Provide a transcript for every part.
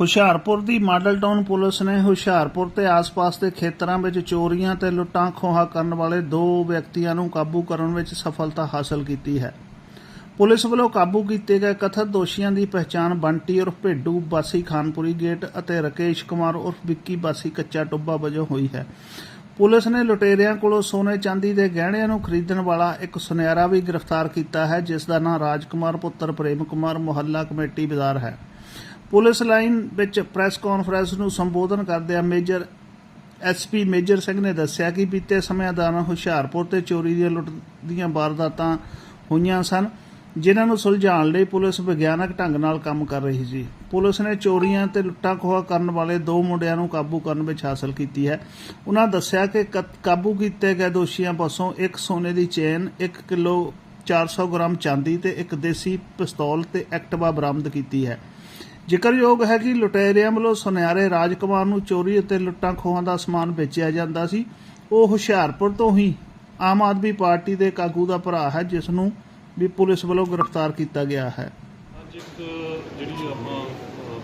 ਹੁਸ਼ਿਆਰਪੁਰ ਦੀ model town police ਨੇ ਹੁਸ਼ਿਆਰਪੁਰ ਤੇ ਆਸ-ਪਾਸ ਦੇ ਖੇਤਰਾਂ ਵਿੱਚ ਚੋਰੀਆਂ ਤੇ ਲੁੱਟਾਂ ਖੋਹਾ ਕਰਨ ਵਾਲੇ ਦੋ ਵਿਅਕਤੀਆਂ ਨੂੰ ਕਾਬੂ ਕਰਨ ਵਿੱਚ ਸਫਲਤਾ ਹਾਸਲ ਕੀਤੀ ਹੈ। ਪੁਲਿਸ ਵੱਲੋਂ ਕਾਬੂ ਕੀਤੇ ਗਏ ਕਥਿਤ ਦੋਸ਼ੀਆਂ ਦੀ ਪਛਾਣ ਬੰਟੀ ਉਰਫ ਭੇਡੂ ਬਾਸੀ ਖਾਨਪੁਰੀ ਗੇਟ ਅਤੇ ਰਕੇਸ਼ ਕੁਮਾਰ ਉਰਫ ਵਿੱਕੀ ਬਾਸੀ ਕੱਚਾ ਟੁੱਬਾ ਵਜੋਂ ਹੋਈ ਹੈ। ਪੁਲਿਸ ਨੇ ਲੁਟੇਰਿਆਂ ਕੋਲੋਂ ਸੋਨੇ ਚਾਂਦੀ ਦੇ ਗਹਿਣਿਆਂ ਨੂੰ ਖਰੀਦਣ ਵਾਲਾ ਇੱਕ ਸੁਨਿਆਰਾ ਵੀ ਗ੍ਰਿਫਤਾਰ ਕੀਤਾ ਹੈ, ਜਿਸ ਦਾ ਨਾਮ ਰਾਜਕੁਮਾਰ, ਪੁੱਤਰ ਪ੍ਰੇਮ ਕੁਮਾਰ ਮੁਹੱਲਾ ਕਮੇਟੀ ਬਾਜ਼ਾਰ ਹੈ। ਪੁਲਿਸ ਲਾਈਨ ਵਿੱਚ ਪ੍ਰੈਸ ਕਾਨਫਰੰਸ ਨੂੰ ਸੰਬੋਧਨ ਕਰਦਿਆਂ ਮੇਜਰ ਐਸਪੀ ਮੇਜਰ ਸਿੰਘ ਨੇ ਦੱਸਿਆ ਕਿ ਬੀਤੇ ਸਮਿਆਂ ਦੌਰਾਨ ਹੁਸ਼ਿਆਰਪੁਰ ਤੇ ਚੋਰੀ ਦੀਆਂ ਲੁੱਟ ਦੀਆਂ ਵਾਰਦਾਤਾਂ ਹੋਈਆਂ ਸਨ, ਜਿਨ੍ਹਾਂ ਨੂੰ ਸੁਲਝਾਉਣ ਲਈ ਪੁਲਿਸ ਵਿਗਿਆਨਕ ਢੰਗ ਨਾਲ ਕੰਮ ਕਰ ਰਹੀ ਸੀ। ਪੁਲਿਸ ਨੇ ਚੋਰੀਆਂ ਤੇ ਲੁੱਟਾਂ ਖੋਹਾ ਕਰਨ ਵਾਲੇ ਦੋ ਮੁੰਡਿਆਂ ਨੂੰ ਕਾਬੂ ਕਰਨ ਵਿੱਚ ਹਾਸਲ ਕੀਤੀ ਹੈ। ਉਹਨਾਂ ਦੱਸਿਆ ਕਿ ਕਤ- ਕਾਬੂ ਕੀਤੇ ਗਏ ਦੋਸ਼ੀਆਂ ਪਾਸੋਂ ਇੱਕ ਸੋਨੇ ਦੀ ਚੇਨ 1 ਕਿਲੋ 400 ਗ੍ਰਾਮ ਚਾਂਦੀ ਤੇ ਇੱਕ ਦੇਸੀ ਪਿਸਤੌਲ ਤੇ ਐਕਟਿਵਾ ਬਰਾਮਦ ਕੀਤੀ ਹੈ। ਜ਼ਿਕਰਯੋਗ ਹੈ ਕਿ ਲੁਟੇਰਿਆਂ ਵੱਲੋਂ ਸੁਨਿਆਰੇ ਰਾਜਕੁਮਾਰ ਨੂੰ ਚੋਰੀ ਅਤੇ ਲੁੱਟਾਂ ਖੋਹਾਂ ਦਾ ਸਮਾਨ ਵੇਚਿਆ ਜਾਂਦਾ ਸੀ। ਉਹ ਹੁਸ਼ਿਆਰਪੁਰ ਤੋਂ ਹੀ ਆਮ ਆਦਮੀ ਪਾਰਟੀ ਦੇ ਕਾਗੂ ਦਾ ਭਰਾ ਹੈ, ਜਿਸ ਨੂੰ ਵੀ ਪੁਲਿਸ ਵੱਲੋਂ ਗ੍ਰਿਫਤਾਰ ਕੀਤਾ ਗਿਆ ਹੈ। ਅੱਜ ਇੱਕ ਜਿਹੜੀ ਆਪਾਂ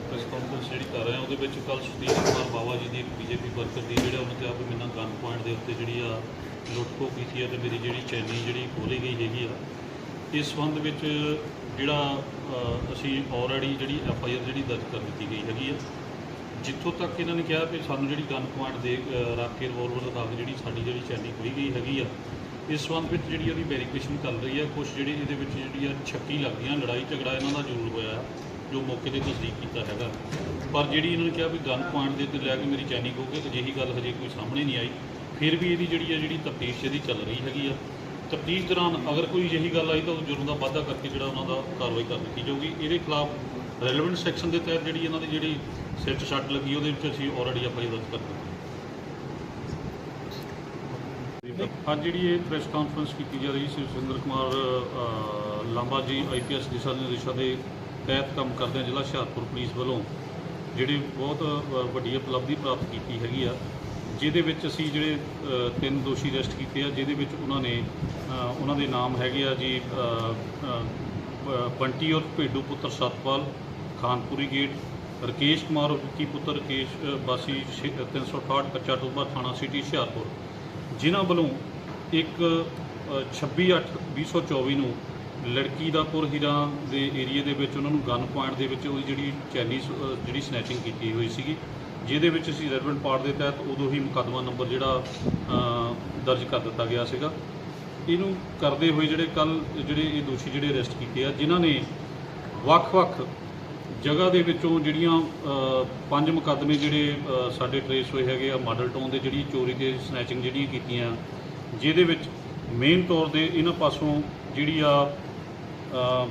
ਪ੍ਰੈਸ ਕਾਨਫਰੰਸ ਜਿਹੜੀ ਕਰ ਰਹੇ ਹਾਂ, ਉਹਦੇ ਵਿੱਚ ਕੱਲ ਸੁਦੀਪ ਕੁਮਾਰ ਬਾਵਾ ਜੀ ਦੀ ਇੱਕ ਬੀਜੇਪੀ ਵਰਕਰ ਦੀ ਜਿਹੜਾ ਉਹਨਾਂ ਤੇ ਆਪ ਮੈਨਾਂ ਗਨ ਪੁਆਇੰਟ ਦੇ ਉੱਤੇ ਜਿਹੜੀ ਆ ਲੁੱਟਖੋ ਕੀਤੀ ਆ ਤੇ ਮੇਰੀ ਜਿਹੜੀ ਚੈਨੀ ਜਿਹੜੀ ਖੋਲੀ ਗਈ ਹੈਗੀ ਆ, ਇਸ ਸੰਬੰਧ ਵਿੱਚ ਜਿਹੜਾ ਅਸੀਂ ਆਲਰੇਡੀ ਜਿਹੜੀ ਐਫ ਆਈ ਆਰ ਜਿਹੜੀ ਦਰਜ ਕਰ ਦਿੱਤੀ ਗਈ ਹੈਗੀ ਆ ਜਿੱਥੋਂ ਤੱਕ ਇਹਨਾਂ ਨੇ ਕਿਹਾ ਕਿ ਸਾਨੂੰ ਜਿਹੜੀ ਗਨ ਪੁਆਇੰਟ ਦੇ ਅ, ਰੱਖ ਕੇ ਰਿਵੋਲਵਰ ਦਾ ਜਿਹੜੀ ਸਾਡੀ ਜਿਹੜੀ ਚੈਨੀ ਹੋਈ ਗਈ ਹੈਗੀ ਆ ਇਸ ਸੰਬੰਧ ਵਿੱਚ ਜਿਹੜੀ ਉਹਦੀ ਵੈਰੀਫਿਕੇਸ਼ਨ ਚੱਲ ਰਹੀ ਹੈ ਕੁਝ ਜਿਹੜੀ ਇਹਦੇ ਵਿੱਚ ਜਿਹੜੀ ਆ ਛੱਕੀ ਲੱਗਦੀਆਂ ਲੜਾਈ ਝਗੜਾ ਇਹਨਾਂ ਦਾ ਜ਼ਰੂਰ ਹੋਇਆ ਜੋ ਮੌਕੇ ਤੇ ਤਸਦੀਕ ਕੀਤਾ ਹੈਗਾ। ਪਰ ਜਿਹੜੀ ਇਹਨਾਂ ਨੇ ਕਿਹਾ ਵੀ ਗਨ ਪੁਆਇੰਟ ਦੇ ਉੱਤੇ ਲੈ ਕੇ ਮੇਰੀ ਚੈਨੀ ਹੋ ਕੇ ਅਜਿਹੀ ਗੱਲ ਹਜੇ ਕੋਈ ਸਾਹਮਣੇ ਨਹੀਂ ਆਈ ਫਿਰ ਵੀ ਇਹਦੀ ਜਿਹੜੀ ਆ ਜਿਹੜੀ ਤਫਤੀਸ਼ ਇਹਦੀ ਚੱਲ ਰਹੀ ਹੈਗੀ ਆ। ਤਫਤੀਸ਼ ਦੌਰਾਨ ਅਗਰ ਕੋਈ ਅਜਿਹੀ ਗੱਲ ਆਈ ਤਾਂ ਉਹ ਜੁਰਮ ਦਾ ਵਾਧਾ ਕਰਕੇ ਜਿਹੜਾ ਉਹਨਾਂ ਦਾ ਕਾਰਵਾਈ ਕਰ ਦਿੱਤੀ ਜਾਊਗੀ। ਇਹਦੇ ਖਿਲਾਫ ਰੈਲੇਵੈਂਟ ਸੈਕਸ਼ਨ ਦੇ ਤਹਿਤ ਜਿਹੜੀ ਇਹਨਾਂ ਦੀ ਜਿਹੜੀ ਸਿਰ 'ਚ ਸੱਟ ਲੱਗੀ, ਉਹਦੇ ਵਿੱਚ ਅਸੀਂ ਆਲਰੇਡੀ ਆਪਾਂ ਦਰਜ ਕਰ ਦਿੱਤੀ। ਅੱਜ ਜਿਹੜੀ ਇਹ ਪ੍ਰੈਸ ਕਾਨਫਰੰਸ ਕੀਤੀ ਜਾ ਰਹੀ ਸੀ, ਸੁਰਿੰਦਰ ਕੁਮਾਰ ਲਾਂਬਾ ਜੀ ਆਈਪੀਐਸ ਦਿਸ਼ਾ ਨਿਰਦੇਸ਼ਾਂ ਦੇ ਤਹਿਤ ਕੰਮ ਕਰਦੇ ਆ, ਜ਼ਿਲ੍ਹਾ ਹੁਸ਼ਿਆਰਪੁਰ ਪੁਲਿਸ ਵੱਲੋਂ। ਜਿਹੜੀ ਬਹੁਤ ਵੱਡੀ ਉਪਲਬਧੀ ਪ੍ਰਾਪਤ ਕੀਤੀ ਹੈਗੀ ਆ। ਜਿਹਦੇ ਵਿੱਚ ਅਸੀਂ ਜਿਹੜੇ ਅ, ਤਿੰਨ ਦੋਸ਼ੀ ਅਰੈਸਟ ਕੀਤੇ ਆ ਜਿਹਦੇ ਵਿੱਚ ਉਹਨਾਂ ਨੇ ਅ, ਉਹਨਾਂ ਦੇ ਨਾਮ ਹੈਗੇ ਆ ਜੀ ਅ, ਅ, ਬ- ਬੰਟੀ ਔਰ ਭੇਡੂ ਪੁੱਤਰ ਸਤਪਾਲ ਖਾਨਪੁਰੀ ਗੇਟ ਰਕੇਸ਼ ਕੁਮਾਰ ਔਰ ਵਿੱਕੀ ਪੁੱਤਰ ਰਕੇਸ਼ ਅ, ਵਾਸੀ ਛੇ- 368 ਕੱਚਾ ਟੋਬਾ ਥਾਣਾ ਸਿਟੀ ਹੁਸ਼ਿਆਰਪੁਰ। ਜਿਨ੍ਹਾਂ ਵੱਲੋਂ ਇੱਕ 26/8/2024 ਨੂੰ ਲੜਕੀ ਦਾ ਪੁਰ ਹੀਰਾ ਦੇ ਏਰੀਏ ਦੇ ਵਿੱਚ ਉਹਨਾਂ ਨੂੰ ਗਨ ਪੁਆਇੰਟ ਦੇ ਵਿੱਚ ਉਹਦੀ ਜਿਹੜੀ ਚਾਈਨੀਜ਼ ਜਿਹੜੀ ਸਨੈਚਿੰਗ ਕੀਤੀ ਹੋਈ ਸੀਗੀ, ਜਿਹਦੇ ਵਿੱਚ ਅਸੀਂ ਰੈਲੇਵੈਂਟ ਪਾਰਟ ਦੇ ਤਹਿਤ ਉਦੋਂ ਹੀ ਮੁਕੱਦਮਾ ਨੰਬਰ ਜਿਹੜਾ ਦਰਜ ਕਰ ਦਿੱਤਾ ਗਿਆ ਸੀਗਾ। ਇਹਨੂੰ ਕਰਦੇ ਹੋਏ ਜਿਹੜੇ ਕੱਲ ਜਿਹੜੇ ਇਹ ਦੋਸ਼ੀ ਜਿਹੜੇ ਅਰੈਸਟ ਕੀਤੇ ਆ, ਜਿਨ੍ਹਾਂ ਨੇ ਵੱਖ-ਵੱਖ ਜਗ੍ਹਾ ਦੇ ਵਿੱਚੋਂ ਜਿਹੜੀਆਂ ਪੰਜ ਮੁਕੱਦਮੇ ਜਿਹੜੇ ਸਾਡੇ ਟਰੇਸ ਹੋਏ ਹੈਗੇ ਆ, ਮਾਡਲ ਟਾਊਨ ਦੇ ਜਿਹੜੀ ਚੋਰੀ ਤੇ ਸਨੈਚਿੰਗ ਜਿਹੜੀਆਂ ਕੀਤੀਆਂ, ਜਿਹਦੇ ਵਿੱਚ ਮੇਨ ਤੌਰ ਤੇ ਇਹਨਾਂ ਪਾਸੋਂ ਜਿਹੜੀ ਆ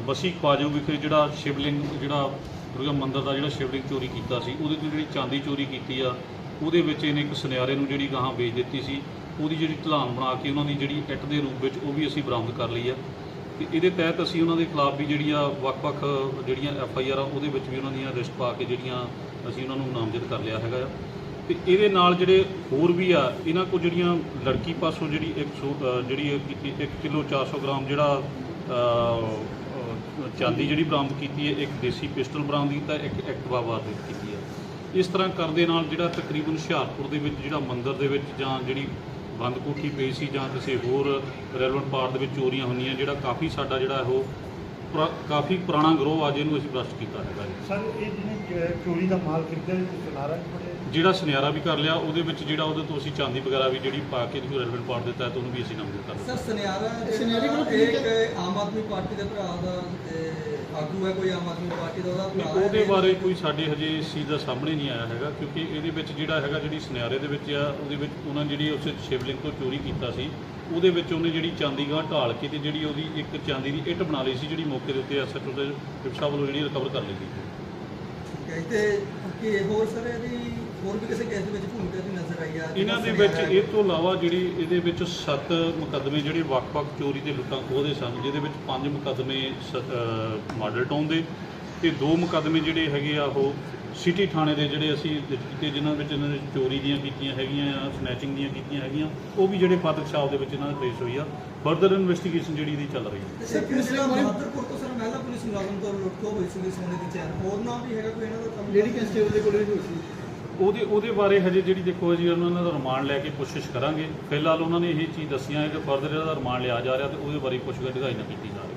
ਬਸੀ ਖਵਾਜੋ ਵਿਖੇ ਜਿਹੜਾ ਸ਼ਿਵਲਿੰਗ ਜਿਹੜਾ ਦੁਰਗਾ ਮੰਦਿਰ ਦਾ ਜਿਹੜਾ ਸ਼ਿਵਲਿੰਗ ਚੋਰੀ ਕੀਤਾ ਸੀ ਉਹਦੇ ਤੋਂ ਜਿਹੜੀ ਚਾਂਦੀ ਚੋਰੀ ਕੀਤੀ ਆ ਉਹਦੇ ਵਿੱਚ ਇਹਨੇ ਇੱਕ ਸੁਨਿਆਰੇ ਨੂੰ ਜਿਹੜੀ ਗਾਹਾਂ ਵੇਚ ਦਿੱਤੀ ਸੀ ਉਹਦੀ ਜਿਹੜੀ ਢਲਾਨ ਬਣਾ ਕੇ ਉਹਨਾਂ ਦੀ ਜਿਹੜੀ ਇੱਟ ਦੇ ਰੂਪ ਵਿੱਚ ਉਹ ਵੀ ਅਸੀਂ ਬਰਾਮਦ ਕਰ ਲਈ ਆ। ਤੇ ਇਹਦੇ ਤਹਿਤ ਅਸੀਂ ਉਹਨਾਂ ਦੇ ਖਿਲਾਫ ਵੀ ਜਿਹੜੀ ਆ ਵੱਖ-ਵੱਖ ਜਿਹੜੀਆਂ ਐਫ ਆਈ ਆਰ ਆ ਉਹਦੇ ਵਿੱਚ ਵੀ ਉਹਨਾਂ ਦੀਆਂ ਰਿਸਟ ਪਾ ਕੇ ਜਿਹੜੀਆਂ ਅਸੀਂ ਉਹਨਾਂ ਨੂੰ ਨਾਮਜ਼ਦ ਕਰ ਲਿਆ ਹੈਗਾ ਆ। ਤੇ ਇਹਦੇ ਨਾਲ ਜਿਹੜੇ ਹੋਰ ਵੀ ਆ ਇਹਨਾਂ ਕੋਲ ਜਿਹੜੀਆਂ ਲੜਕੀ ਪਾਸੋਂ ਜਿਹੜੀ ਇੱਕ ਸੌ- ਅ, ਜਿਹੜੀ 1 ਕਿਲੋ 400 ਗ੍ਰਾਮ ਜਿਹੜਾ ਚਾਂਦੀ ਜਿਹੜੀ ਬਰਾਮਦ ਕੀਤੀ ਹੈ, ਇੱਕ ਦੇਸੀ ਪਿਸਟਲ ਬਰਾਮਦ ਕੀਤਾ, ਇੱਕ ਐਕਟਿਵਾ ਵਾਰਦਾਤ ਕੀਤੀ ਹੈ। ਇਸ ਤਰ੍ਹਾਂ ਕਰਦੇ ਨਾਲ ਜਿਹੜਾ ਤਕਰੀਬਨ ਹੁਸ਼ਿਆਰਪੁਰ ਦੇ ਵਿੱਚ, ਜਿਹੜਾ ਮੰਦਿਰ ਦੇ ਵਿੱਚ ਜਾਂ ਜਿਹੜੀ ਬੰਦ ਕੋਠੀ ਪਈ ਸੀ ਜਾਂ ਕਿਸੇ ਹੋਰ ਰੈਲਵੈਂਟ ਪਾਰਟ ਦੇ ਵਿੱਚ ਚੋਰੀਆਂ ਹੁੰਦੀਆਂ, ਜਿਹੜਾ ਕਾਫੀ ਸਾਡਾ ਜਿਹੜਾ ਉਹ ਪੁਰਾ- ਕਾਫੀ ਪੁਰਾਣਾ ਗਰੋਹ ਆ ਜਿਹਨੂੰ ਅਸੀਂ ਬ੍ਰਸ਼ਟ ਕੀਤਾ ਹੈਗਾ ਜੀ। ਸਰ ਇਹ ਜਿਹਨੇ ਚ- ਚੋਰੀ ਦਾ ਮਾਲ ਖਰੀਦਿਆ ਜੀ ਸੁਨਾਰਾ ਜੀ? ਬੜੇ ਜਿਹੜਾ ਸੁਨਿਆਰਾ ਵੀ ਕਰ ਲਿਆ ਉਹਦੇ ਵਿੱਚ ਜਿਹੜਾ ਉਹਦੇ ਤੋਂ ਅਸੀਂ ਚਾਂਦੀ ਵਗੈਰਾ ਵੀ ਜਿਹੜੀ ਪਾ ਕੇ ਜਿਹਨੂੰ ਰੈਲਵੈਂਟ ਪਾਰਟ ਦਿੱਤਾ ਤਾਂ ਉਹਨੂੰ ਵੀ ਅਸੀਂ ਨਾਮਜ਼ਦ ਕਰ ਦਿੱਤਾ। ਸਰ ਸੁਨਿਆਰਾ ਸੁਨਿਆਰੇ ਕੋਲ ਇੱਕ ਆਮ ਆਦਮੀ ਪਾਰਟੀ ਦੇ ਭਰਾ ਦਾ ਤੇ ਆਗੂ ਹੈ ਕੋਈ ਆਮ ਆਦਮੀ ਪਾਰਟੀ ਦਾ ਉਹਦਾ ਨਹੀਂ, ਭਰਾ ਹੈ ਉਹਦੇ ਬਾਰੇ ਕੋਈ ਸਾਡੇ ਹਜੇ ਇਸ ਚੀਜ਼ ਦਾ ਸਾਹਮਣੇ ਨਹੀਂ ਆਇਆ ਹੈਗਾ ਕਿਉਂਕਿ ਇਹਦੇ ਵਿੱਚ ਜਿਹੜਾ ਹੈਗਾ ਜਿਹੜੀ ਸੁਨਿਆਰੇ ਦੇ ਵਿੱਚ ਆ ਉਹਦੇ ਵਿੱਚ ਉਹਨਾਂ ਜਿਹੜੀ ਉਸ ਸ਼ਿਵਲਿੰਗ ਤੋਂ ਚੋਰੀ ਕੀਤਾ ਸੀ ਉਹਦੇ ਵਿੱਚ ਉਹਨੇ ਜਿਹੜੀ ਚਾਂਦੀ ਗਾਂ ਢਾਲ ਕੇ ਤੇ ਜਿਹੜੀ ਉਹਦੀ ਇੱਕ ਚਾਂਦੀ ਦੀ ਇੱਟ ਬਣਾ ਲਈ ਸੀ ਜਿਹੜੀ ਮੌਕੇ ਦੇ ਉੱਤੇ ਐਸਐਚਓ ਦੇ ਵਿਪਸ਼ਾ ਵੱਲੋਂ ਜਿਹੜੀ ਰਿਕਵਰ ਕਰ ਲਈ ਗਈ ਤੇ ਕਿ ਹੋਰ ਸਰ ਇਹਦੀ ਹੋਰ ਵੀ ਕਿਸੇ ਕੇਸ ਦੇ ਵਿੱਚ ਭੂਮਿਕਾ ਦੀ ਨਜ਼ਰ ਆਈ ਆ? ਇਹਨਾਂ ਦੇ ਵਿੱਚ ਇਹ ਤੋਂ ਇਲਾਵਾ ਜਿਹੜੀ ਇਹਦੇ ਵਿੱਚ ਸੱਤ ਮੁਕੱਦਮੇ ਜਿਹੜੇ ਵੱਖ-ਵੱਖ ਚੋਰੀ ਤੇ ਲੁੱਟਾਂ ਖੋਹ ਦੇ ਸਨ ਜਿਹਦੇ ਵਿੱਚ ਪੰਜ ਮੁਕੱਦਮੇ ਮਾਡਲ ਟਾਊਨ ਦੇ ਤੇ ਦੋ ਮੁਕੱਦਮੇ ਜਿਹੜੇ ਹੈਗੇ ਆ ਉਹ ਸਿਟੀ ਥਾਣੇ ਦੇ ਜਿਹੜੇ ਅਸੀਂ ਤੇ ਜਿਨ੍ਹਾਂ ਵਿੱਚ ਇਹਨਾਂ ਨੇ ਚੋਰੀ ਦੀਆਂ ਕੀਤੀਆਂ ਹੈਗੀਆਂ ਆ ਸਨੈਚਿੰਗ ਦੀਆਂ ਕੀਤੀਆਂ ਹੈਗੀਆਂ ਉਹ ਵੀ ਜਿਹੜੇ ਫਾਦਰ ਸਾਹਿਬ ਦੇ ਵਿੱਚ ਇਹਨਾਂ ਦੇ ਟ੍ਰੇਸ ਹੋਈ ਆ। ਫਰਦਰ ਇਨਵੈਸਟੀਗੇਸ਼ਨ ਜਿਹੜੀ ਦੀ ਚੱਲ ਰਹੀ ਹੈ ਤੇ ਸਰ ਪੁਲਿਸ ਦਾ ਬਹਾਦਰਪੁਰ ਤੋਂ ਸਰ ਮਹਿਲਾ ਪੁਲਿਸ ਮੁਲਾਜ਼ਮ ਤੋਂ ਲੁੱਟ ਖੋਹ ਹੋਈ ਸੀ ਸੋਨੇ ਦੀ ਚੈਨ। ਹੋਰ ਨਾਮ ਵੀ ਹੈਗਾ ਕੋਈ ਇਹਨਾਂ ਦਾ? ਕੰਮ ਲੇਡੀ ਕਨਸਟੇਬਲ ਦੇ ਕੋਲ ਵੀ ਹੋਈ ਸੀ। ਉਹਦੇ ਉਹਦੇ ਬਾਰੇ ਹਜੇ ਜਿਹੜੀ ਦੇਖੋ ਜੀ ਉਹਨਾਂ ਦਾ ਰਿਮਾਂਡ ਲੈ ਕੇ ਕੋਸ਼ਿਸ਼ ਕਰਾਂਗੇ। ਫਿਲਹਾਲ ਉਹਨਾਂ ਨੇ ਇਹ ਚੀਜ਼ ਦੱਸੀਆਂ ਹੈ ਕਿ ਫਰਦਰ ਇਹਦਾ ਰਿਮਾਂਡ ਲਿਆ ਜਾ ਰਿਹਾ ਤੇ ਉਹਦੇ ਬਾਰੇ ਪੁੱਛਗਿੱਛ ਢਗਾਈ ਨਾ ਕੀਤੀ ਜਾ ਰਹੀ